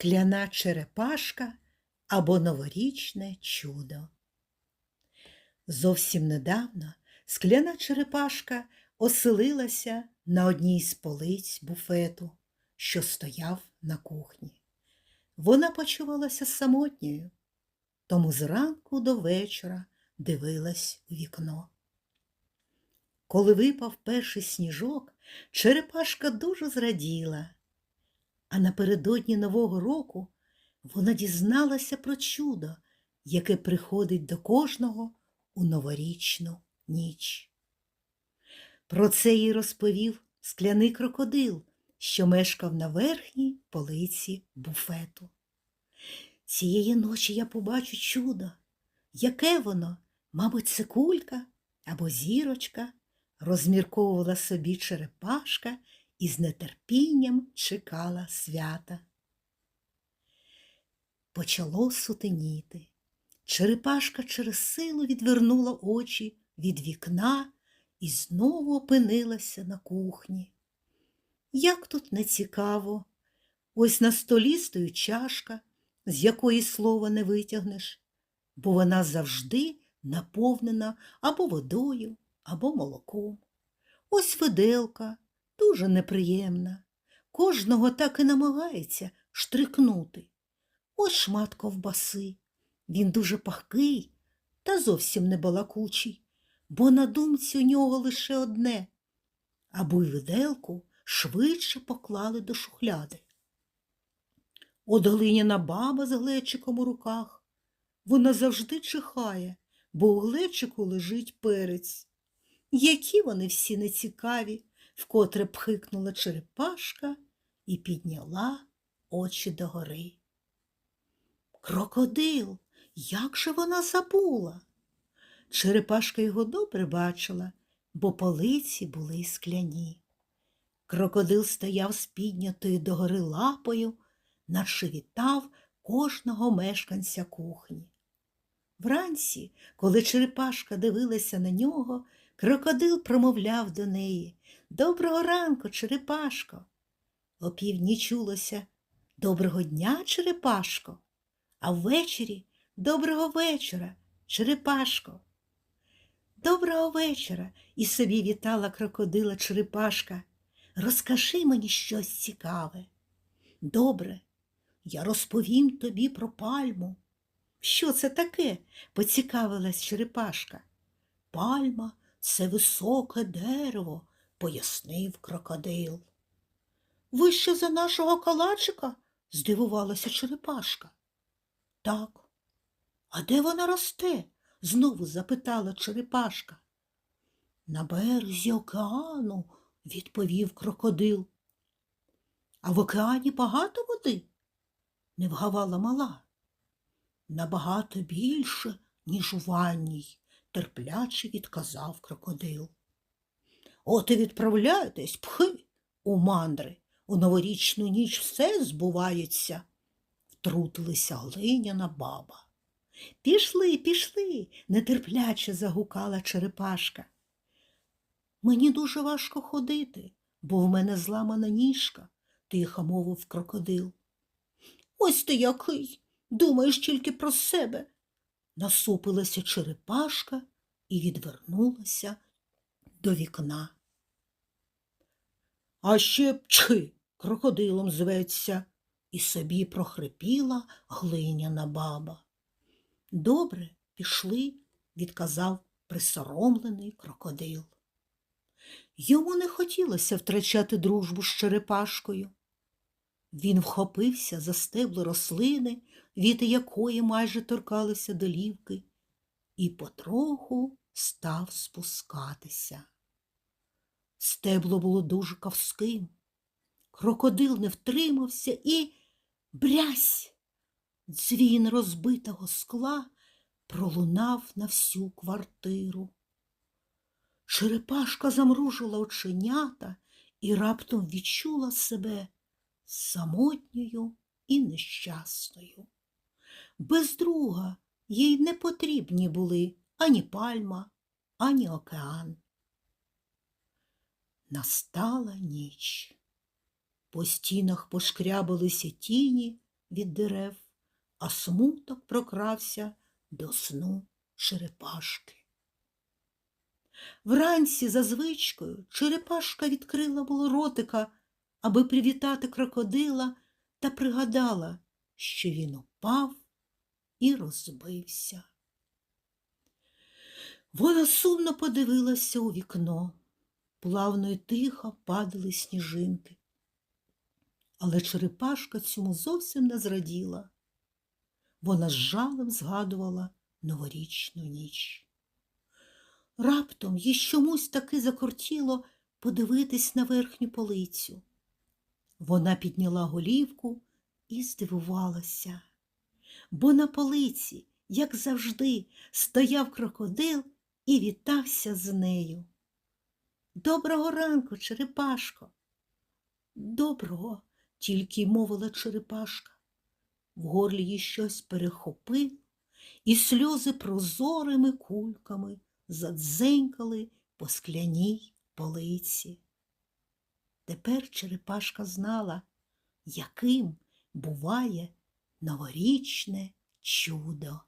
скляна черепашка або новорічне чудо. Зовсім недавно скляна черепашка оселилася на одній з полиць буфету, що стояв на кухні. Вона почувалася самотньою, тому зранку до вечора дивилась у вікно. Коли випав перший сніжок, черепашка дуже зраділа, а напередодні Нового року вона дізналася про чудо, яке приходить до кожного у новорічну ніч. Про це їй розповів скляний крокодил, що мешкав на верхній полиці буфету. Цієї ночі я побачу чудо. Яке воно, мабуть, це кулька або зірочка, розмірковувала собі черепашка і з нетерпінням чекала свята. Почало сутеніти. Черепашка через силу відвернула очі від вікна і знову опинилася на кухні. Як тут не цікаво, ось на столі стоїть чашка, з якої слова не витягнеш, бо вона завжди наповнена або водою, або молоком. Ось виделка, дуже неприємна. Кожного так і намагається штрикнути. Ось шмат ковбаси. Він дуже пахкий та зовсім не балакучий, бо на думці у нього лише одне, аби виделку швидше поклали до шухляди. От глиняна баба з глечиком у руках. Вона завжди чихає, бо у глечику лежить перець. Які вони всі нецікаві, вкотре пхикнула черепашка і підняла очі догори. Крокодил, як же вона забула? Черепашка його добре бачила, бо полиці були скляні. Крокодил стояв з піднятою догори лапою, наче вітав кожного мешканця кухні. Вранці, коли черепашка дивилася на нього, крокодил промовляв до неї Доброго ранку, черепашко. Опівдні чулося Доброго дня, черепашко, а ввечері доброго вечора, черепашко. Доброго вечора і собі вітала крокодила черепашка. Розкажи мені щось цікаве. Добре, я розповім тобі про пальму. Що це таке? поцікавилась черепашка. Пальма це високе дерево, пояснив крокодил. Вище за нашого калачика? здивувалася черепашка. Так. А де вона росте? знову запитала черепашка. На березі океану, відповів крокодил. А в океані багато води? не вгавала мала. Набагато більше, ніж у ванній, терпляче відказав крокодил. От і відправляйтесь, пхи, у мандри, у новорічну ніч все збувається, втрутилися глиняна баба. Пішли, пішли, нетерпляче загукала черепашка. Мені дуже важко ходити, бо в мене зламана ніжка, тихо мовив крокодил. Ось ти який, думаєш тільки про себе. Насупилася черепашка і відвернулася до вікна. А ще пчхи крокодилом зветься, і собі прохрипіла глиняна баба. Добре, пішли, відказав присоромлений крокодил. Йому не хотілося втрачати дружбу з черепашкою. Він вхопився за стебло рослини, віти якої майже торкалися долівки, і потроху став спускатися. Стебло було дуже ковским. Крокодил не втримався і брязь! Дзвін розбитого скла пролунав на всю квартиру. Черепашка замружила оченята і раптом відчула себе самотньою і нещасною. Без друга їй не потрібні були ані пальма, ані океан. Настала ніч. По стінах пошкрябалися тіні від дерев, а смуток прокрався до сну черепашки. Вранці за звичкою черепашка відкрила було ротика, аби привітати крокодила, та пригадала, що він упав і розбився. Вона сумно подивилася у вікно. Плавно й тихо падали сніжинки. Але черепашка цьому зовсім не зраділа. Вона з жалем згадувала новорічну ніч. Раптом їй чомусь таки закортіло подивитись на верхню полицю. Вона підняла голівку і здивувалася, бо на полиці, як завжди, стояв крокодил і вітався з нею. Доброго ранку, черепашко. Доброго, тільки й мовила черепашка. В горлі їй щось перехопило, і сльози прозорими кульками задзенькали по скляній полиці. Тепер черепашка знала, яким буває новорічне чудо.